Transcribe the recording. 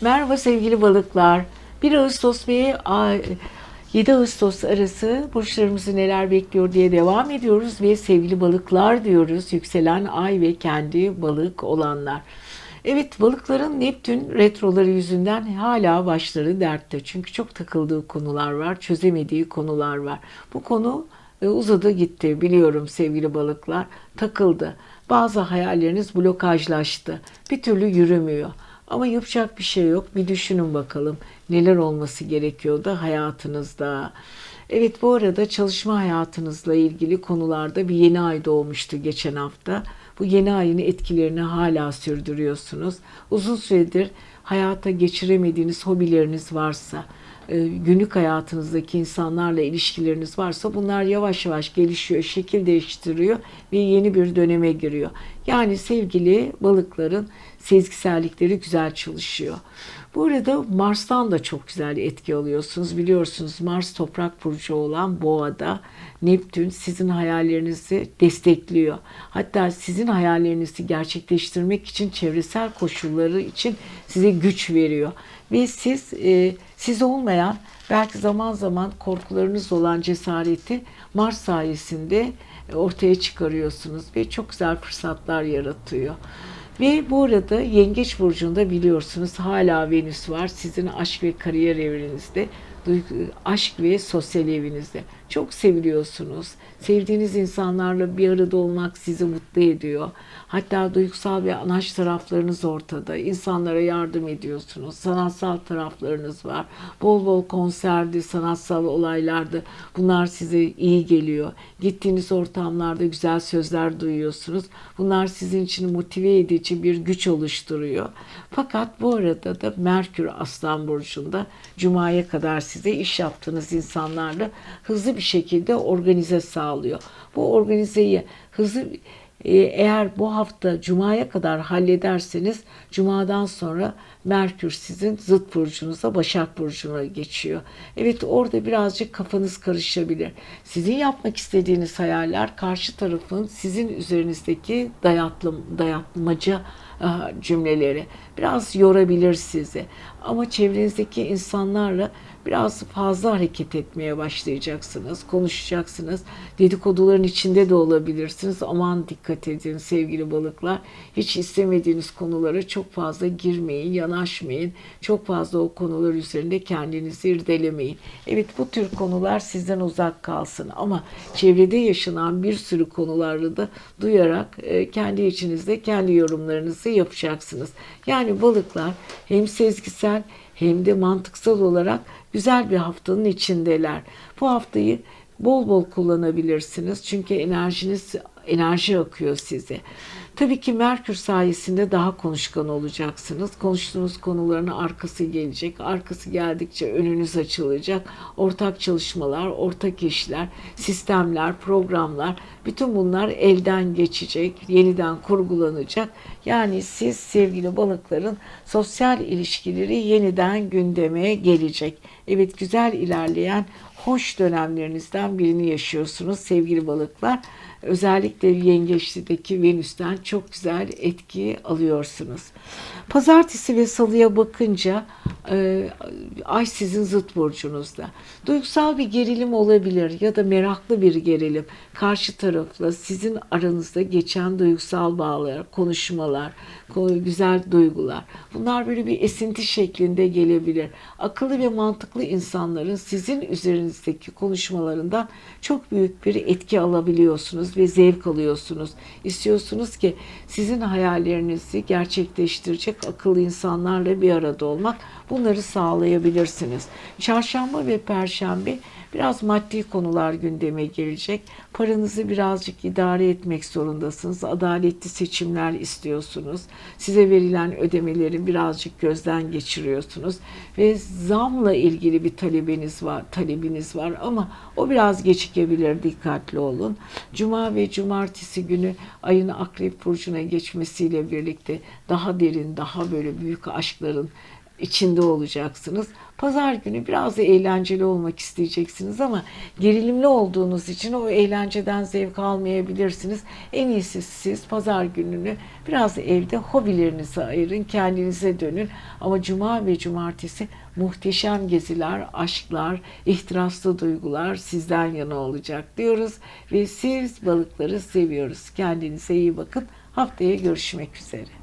Merhaba sevgili balıklar. 1 Ağustos ve a- 7 Ağustos arası burçlarımızı neler bekliyor diye devam ediyoruz ve sevgili balıklar diyoruz. Yükselen ay ve kendi balık olanlar. Evet balıkların Neptün retroları yüzünden hala başları dertte. Çünkü çok takıldığı konular var, çözemediği konular var. Bu konu e, uzadı gitti biliyorum sevgili balıklar. Takıldı. Bazı hayalleriniz blokajlaştı. Bir türlü yürümüyor. Ama yapacak bir şey yok. Bir düşünün bakalım neler olması gerekiyor da hayatınızda. Evet bu arada çalışma hayatınızla ilgili konularda bir yeni ay doğmuştu geçen hafta. Bu yeni ayın etkilerini hala sürdürüyorsunuz. Uzun süredir hayata geçiremediğiniz hobileriniz varsa, e, günlük hayatınızdaki insanlarla ilişkileriniz varsa bunlar yavaş yavaş gelişiyor, şekil değiştiriyor ve yeni bir döneme giriyor. Yani sevgili balıkların sezgisellikleri güzel çalışıyor. Bu arada Mars'tan da çok güzel etki alıyorsunuz. Biliyorsunuz Mars toprak burcu olan Boğa'da Neptün sizin hayallerinizi destekliyor. Hatta sizin hayallerinizi gerçekleştirmek için çevresel koşulları için size güç veriyor. Ve siz e, siz olmayan belki zaman zaman korkularınız olan cesareti Mars sayesinde ortaya çıkarıyorsunuz ve çok güzel fırsatlar yaratıyor. Ve bu arada Yengeç Burcu'nda biliyorsunuz hala Venüs var. Sizin aşk ve kariyer evrenizde, aşk ve sosyal evinizde. Çok seviliyorsunuz. Sevdiğiniz insanlarla bir arada olmak sizi mutlu ediyor. Hatta duygusal ve anaç taraflarınız ortada. İnsanlara yardım ediyorsunuz. Sanatsal taraflarınız var. Bol bol konserdi, sanatsal olaylarda bunlar size iyi geliyor. Gittiğiniz ortamlarda güzel sözler duyuyorsunuz. Bunlar sizin için motive edici bir güç oluşturuyor. Fakat bu arada da Merkür Aslan Burcu'nda Cuma'ya kadar size iş yaptığınız insanlarla hızlı bir şekilde organize sağlıyor. Bu organizeyi hızlı e, eğer bu hafta Cuma'ya kadar hallederseniz Cuma'dan sonra Merkür sizin zıt burcunuza Başak Burcu'na geçiyor. Evet orada birazcık kafanız karışabilir. Sizin yapmak istediğiniz hayaller karşı tarafın sizin üzerinizdeki dayatlı, dayatmaca ah, cümleleri biraz yorabilir sizi. Ama çevrenizdeki insanlarla biraz fazla hareket etmeye başlayacaksınız, konuşacaksınız. Dedikoduların içinde de olabilirsiniz. Aman dikkat edin sevgili balıklar. Hiç istemediğiniz konulara çok fazla girmeyin, yanaşmayın. Çok fazla o konular üzerinde kendinizi irdelemeyin. Evet bu tür konular sizden uzak kalsın ama çevrede yaşanan bir sürü konuları da duyarak e, kendi içinizde kendi yorumlarınızı yapacaksınız. Yani balıklar hem sezgisel hem de mantıksal olarak güzel bir haftanın içindeler. Bu haftayı bol bol kullanabilirsiniz. Çünkü enerjiniz enerji akıyor size. Tabii ki Merkür sayesinde daha konuşkan olacaksınız. Konuştuğunuz konuların arkası gelecek. Arkası geldikçe önünüz açılacak. Ortak çalışmalar, ortak işler, sistemler, programlar bütün bunlar elden geçecek, yeniden kurgulanacak. Yani siz sevgili balıkların sosyal ilişkileri yeniden gündeme gelecek. Evet güzel ilerleyen hoş dönemlerinizden birini yaşıyorsunuz sevgili balıklar. Özellikle yengeçlideki Venüs'ten çok güzel etki alıyorsunuz. Pazartesi ve salıya bakınca e, ay sizin zıt burcunuzda. Duygusal bir gerilim olabilir ya da meraklı bir gerilim. Karşı tarafla sizin aranızda geçen duygusal bağlar, konuşmalar, ko- güzel duygular. Bunlar böyle bir esinti şeklinde gelebilir. Akıllı ve mantıklı insanların sizin üzerinizdeki konuşmalarından çok büyük bir etki alabiliyorsunuz ve zevk alıyorsunuz. İstiyorsunuz ki sizin hayallerinizi gerçekleştirecek akıllı insanlarla bir arada olmak bunları sağlayabilirsiniz. Çarşamba ve perşembe biraz maddi konular gündeme gelecek. Paranızı birazcık idare etmek zorundasınız. Adaletli seçimler istiyorsunuz. Size verilen ödemeleri birazcık gözden geçiriyorsunuz ve zamla ilgili bir talebiniz var, talebiniz var ama o biraz gecikebilir. Dikkatli olun. Cuma ve cumartesi günü ayın Akrep burcuna geçmesiyle birlikte daha derin, daha böyle büyük aşkların içinde olacaksınız. Pazar günü biraz da eğlenceli olmak isteyeceksiniz ama gerilimli olduğunuz için o eğlenceden zevk almayabilirsiniz. En iyisi siz pazar gününü biraz evde hobilerinize ayırın, kendinize dönün. Ama cuma ve cumartesi muhteşem geziler, aşklar, ihtiraslı duygular sizden yana olacak diyoruz. Ve siz balıkları seviyoruz. Kendinize iyi bakın. Haftaya görüşmek üzere.